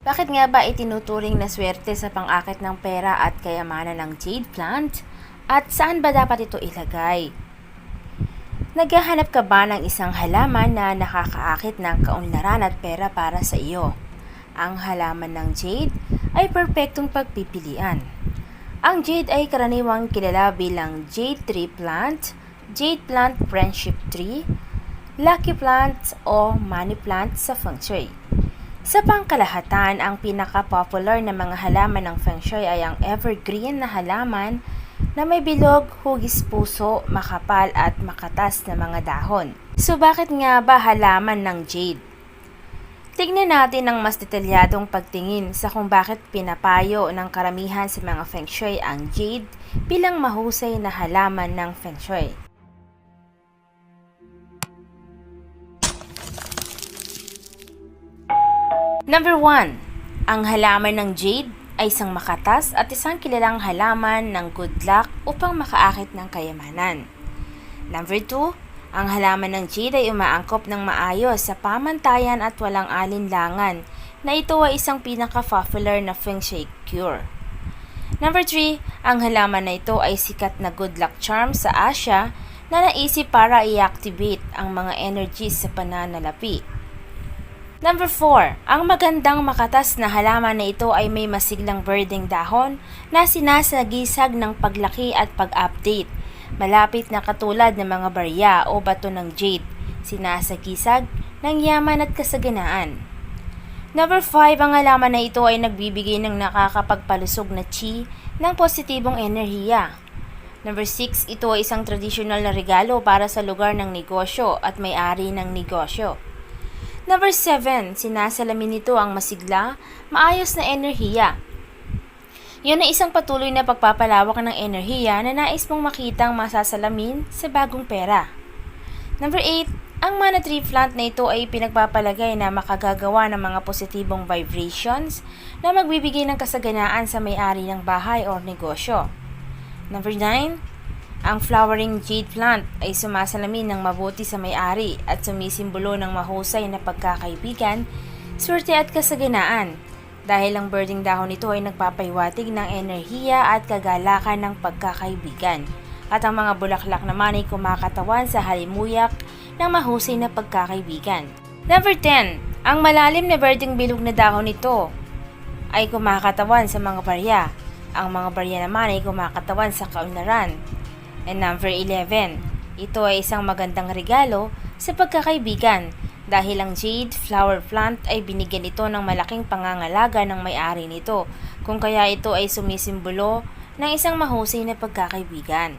Bakit nga ba itinuturing na swerte sa pang-akit ng pera at kayamanan ng jade plant? At saan ba dapat ito ilagay? Naghahanap ka ba ng isang halaman na nakakaakit ng kaunlaran at pera para sa iyo? Ang halaman ng jade ay perpektong pagpipilian. Ang jade ay karaniwang kilala bilang jade tree plant, jade plant friendship tree, lucky plant o money plant sa feng shui. Sa pangkalahatan, ang pinaka-popular na mga halaman ng Feng Shui ay ang evergreen na halaman na may bilog, hugis puso, makapal at makatas na mga dahon. So bakit nga ba halaman ng jade? Tignan natin ang mas detalyadong pagtingin sa kung bakit pinapayo ng karamihan sa mga Feng Shui ang jade bilang mahusay na halaman ng Feng Shui. Number 1. Ang halaman ng jade ay isang makatas at isang kilalang halaman ng good luck upang makaakit ng kayamanan. Number 2. Ang halaman ng jade ay umaangkop ng maayos sa pamantayan at walang alinlangan na ito ay isang pinaka-popular na feng shui cure. Number 3. Ang halaman na ito ay sikat na good luck charm sa Asia na naisip para i-activate ang mga energies sa pananalapi. Number 4. Ang magandang makatas na halaman na ito ay may masiglang birding dahon na sinasagisag ng paglaki at pag-update. Malapit na katulad ng mga barya o bato ng jade, sinasagisag ng yaman at kasaganaan. Number 5. Ang halaman na ito ay nagbibigay ng nakakapagpalusog na chi ng positibong enerhiya. Number 6. Ito ay isang tradisyonal na regalo para sa lugar ng negosyo at may-ari ng negosyo. Number 7, sinasalamin nito ang masigla, maayos na enerhiya. Yan ay isang patuloy na pagpapalawak ng enerhiya na nais mong makitang masasalamin sa bagong pera. Number 8, ang mana tree plant na ito ay pinagpapalagay na makagagawa ng mga positibong vibrations na magbibigay ng kasaganaan sa may-ari ng bahay o negosyo. Number 9, ang flowering jade plant ay sumasalamin ng mabuti sa may-ari at sumisimbolo ng mahusay na pagkakaibigan, swerte at kasaganaan dahil ang birding dahon nito ay nagpapaywatig ng enerhiya at kagalakan ng pagkakaibigan at ang mga bulaklak naman ay kumakatawan sa halimuyak ng mahusay na pagkakaibigan. Number 10. Ang malalim na birding bilog na dahon nito ay kumakatawan sa mga barya. Ang mga barya naman ay kumakatawan sa kaunlaran. And number 11, ito ay isang magandang regalo sa pagkakaibigan dahil ang jade flower plant ay binigyan ito ng malaking pangangalaga ng may-ari nito kung kaya ito ay sumisimbolo ng isang mahusay na pagkakaibigan.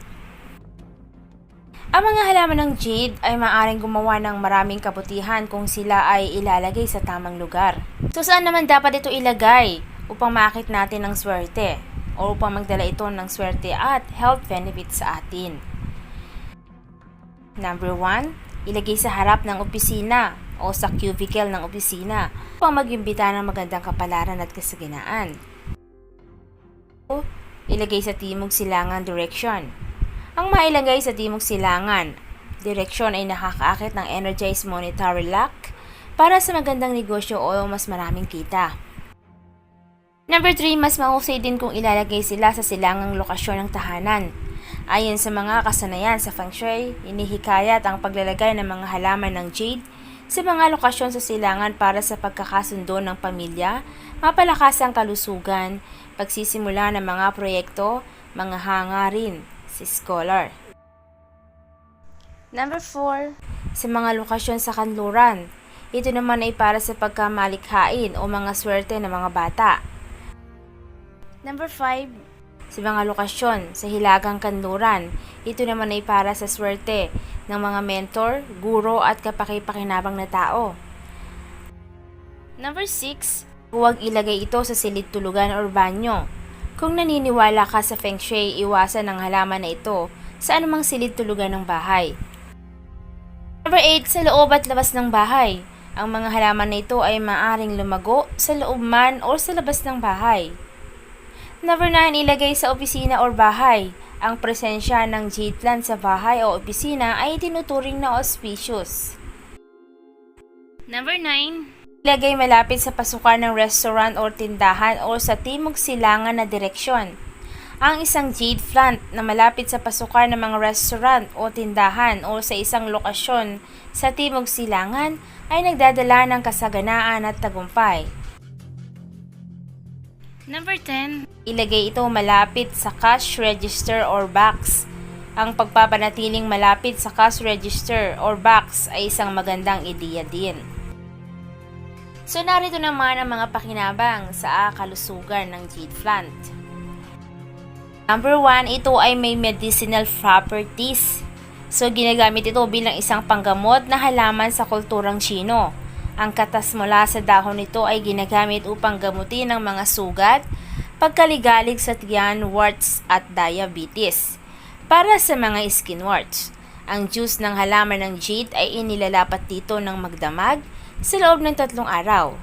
Ang mga halaman ng jade ay maaaring gumawa ng maraming kabutihan kung sila ay ilalagay sa tamang lugar. So saan naman dapat ito ilagay upang makit natin ng swerte? O upang magdala ito ng swerte at health benefits sa atin. Number 1, ilagay sa harap ng opisina o sa cubicle ng opisina upang magimbita ng magandang kapalaran at kasaganaan. O, ilagay sa timog silangan direction. Ang mailagay sa timog silangan direksyon ay nakakaakit ng energized monetary luck para sa magandang negosyo o mas maraming kita. Number 3, mas mahusay din kung ilalagay sila sa silangang lokasyon ng tahanan. Ayon sa mga kasanayan sa Feng Shui, inihikayat ang paglalagay ng mga halaman ng jade sa mga lokasyon sa silangan para sa pagkakasundo ng pamilya, mapalakas ang kalusugan, pagsisimula ng mga proyekto, mga hangarin, si scholar. Number 4, sa mga lokasyon sa kanluran, ito naman ay para sa pagkamalikhain o mga swerte ng mga bata. Number 5, sa mga lokasyon sa Hilagang Kanluran, ito naman ay para sa swerte ng mga mentor, guro at kapakipakinabang na tao. Number 6, huwag ilagay ito sa silid tulugan or banyo. Kung naniniwala ka sa Feng Shui, iwasan ang halaman na ito sa anumang silid tulugan ng bahay. Number 8, sa loob at labas ng bahay. Ang mga halaman na ito ay maaring lumago sa loob man o sa labas ng bahay. Number 9, ilagay sa opisina or bahay. Ang presensya ng jade plant sa bahay o opisina ay tinuturing na auspicious. Number 9, Ilagay malapit sa pasukan ng restaurant o tindahan o sa timog silangan na direksyon. Ang isang jade plant na malapit sa pasukan ng mga restaurant o tindahan o sa isang lokasyon sa timog silangan ay nagdadala ng kasaganaan at tagumpay. Number 10. Ilagay ito malapit sa cash register or box. Ang pagpapanatiling malapit sa cash register or box ay isang magandang ideya din. So narito naman ang mga pakinabang sa kalusugan ng jade plant. Number 1, ito ay may medicinal properties. So ginagamit ito bilang isang panggamot na halaman sa kulturang Chino. Ang katas mula sa dahon nito ay ginagamit upang gamutin ang mga sugat, pagkaligalig sa tiyan, warts at diabetes. Para sa mga skin warts, ang juice ng halaman ng jade ay inilalapat dito ng magdamag sa loob ng tatlong araw.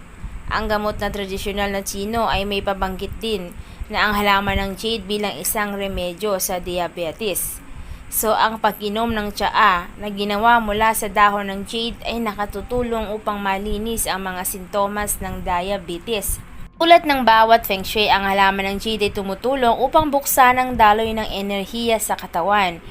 Ang gamot na tradisyonal na Chino ay may pabanggit din na ang halaman ng jade bilang isang remedyo sa diabetes. So ang pag-inom ng tsaa na ginawa mula sa dahon ng jade ay nakatutulong upang malinis ang mga sintomas ng diabetes. Ulat ng bawat feng shui, ang halaman ng jade ay tumutulong upang buksan ang daloy ng enerhiya sa katawan.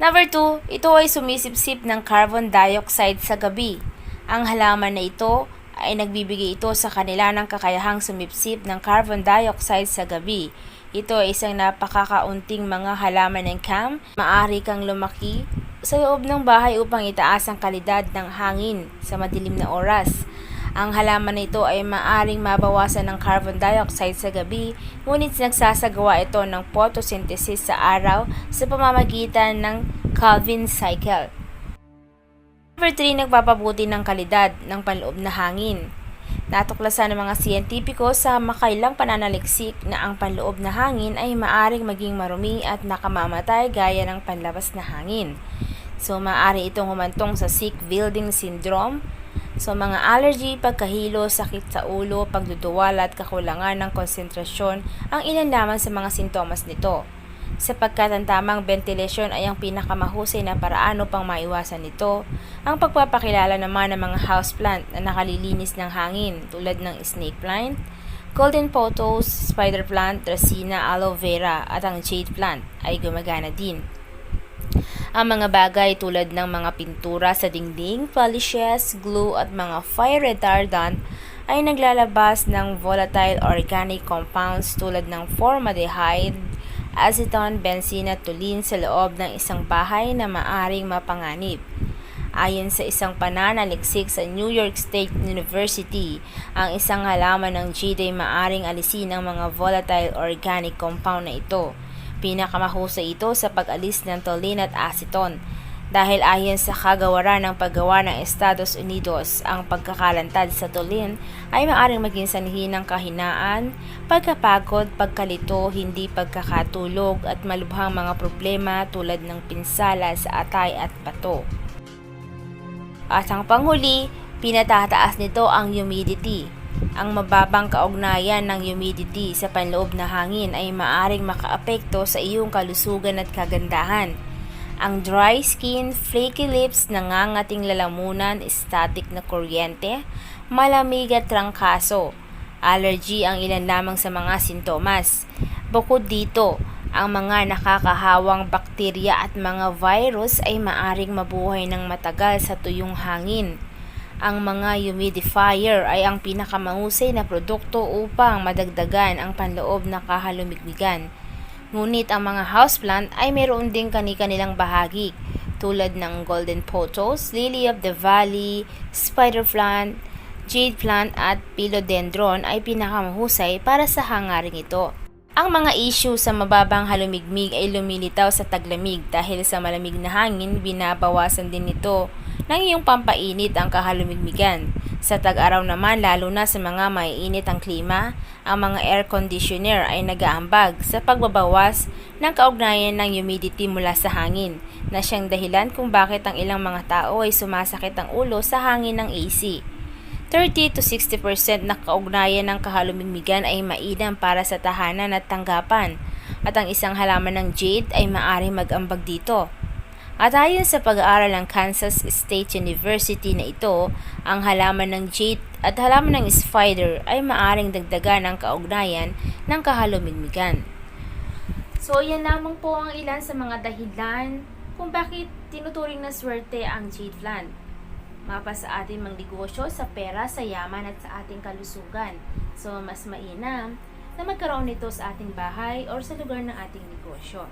Number 2, ito ay sumisipsip ng carbon dioxide sa gabi. Ang halaman na ito ay nagbibigay ito sa kanila ng kakayahang sumipsip ng carbon dioxide sa gabi. Ito ay isang napakakaunting mga halaman ng cam. Maari kang lumaki sa loob ng bahay upang itaas ang kalidad ng hangin sa madilim na oras. Ang halaman na ito ay maaring mabawasan ng carbon dioxide sa gabi, ngunit nagsasagawa ito ng photosynthesis sa araw sa pamamagitan ng Calvin cycle. Number 3, nagpapabuti ng kalidad ng panloob na hangin. Natuklasan ng mga siyentipiko sa makailang pananaliksik na ang panloob na hangin ay maaring maging marumi at nakamamatay gaya ng panlabas na hangin. So, maaari itong humantong sa sick building syndrome, So, mga allergy, pagkahilo, sakit sa ulo, pagduduwala at kakulangan ng konsentrasyon ang ilan lamang sa mga sintomas nito sapagkat ang tamang ventilasyon ay ang pinakamahusay na paraan upang maiwasan nito. Ang pagpapakilala naman ng mga houseplant na nakalilinis ng hangin tulad ng snake plant, golden pothos, spider plant, dracena, aloe vera at ang jade plant ay gumagana din. Ang mga bagay tulad ng mga pintura sa dingding, polishes, glue at mga fire retardant ay naglalabas ng volatile organic compounds tulad ng formaldehyde, acetone, benzene at toluene sa loob ng isang bahay na maaring mapanganib. Ayon sa isang pananaliksik sa New York State University, ang isang halaman ng jade maaring alisin ang mga volatile organic compound na ito. Pinakamahusay ito sa pag-alis ng toluene at acetone dahil ayon sa kagawaran ng paggawa ng Estados Unidos, ang pagkakalantad sa tulin ay maaaring maging sanhi ng kahinaan, pagkapagod, pagkalito, hindi pagkakatulog at malubhang mga problema tulad ng pinsala sa atay at bato. At ang panghuli, pinatataas nito ang humidity. Ang mababang kaugnayan ng humidity sa panloob na hangin ay maaring makaapekto sa iyong kalusugan at kagandahan ang dry skin, flaky lips, nangangating lalamunan, static na kuryente, malamig at trangkaso. Allergy ang ilan lamang sa mga sintomas. Bukod dito, ang mga nakakahawang bakterya at mga virus ay maaring mabuhay ng matagal sa tuyong hangin. Ang mga humidifier ay ang pinakamahusay na produkto upang madagdagan ang panloob na kahalumigmigan. Ngunit ang mga houseplant ay mayroon ding kani-kanilang bahagi tulad ng golden pothos, lily of the valley, spider plant, jade plant at philodendron ay pinakamahusay para sa hangaring ito. Ang mga issue sa mababang halumigmig ay lumilitaw sa taglamig dahil sa malamig na hangin binabawasan din nito ng iyong pampainit ang kahalumigmigan. Sa tag-araw naman lalo na sa mga maiinit ang klima, ang mga air conditioner ay nagaambag sa pagbabawas ng kaugnayan ng humidity mula sa hangin na siyang dahilan kung bakit ang ilang mga tao ay sumasakit ang ulo sa hangin ng AC. 30 to 60% na kaugnayan ng kahalumigmigan ay mainam para sa tahanan at tanggapan at ang isang halaman ng jade ay maari mag-ambag dito. At ayon sa pag-aaral ng Kansas State University na ito, ang halaman ng jade at halaman ng spider ay maaring dagdagan ng kaugnayan ng kahalumigmigan. So, yan lamang po ang ilan sa mga dahilan kung bakit tinuturing na swerte ang jade plant. Mapa sa ating mga negosyo, sa pera, sa yaman at sa ating kalusugan. So, mas mainam na magkaroon nito sa ating bahay or sa lugar ng ating negosyo.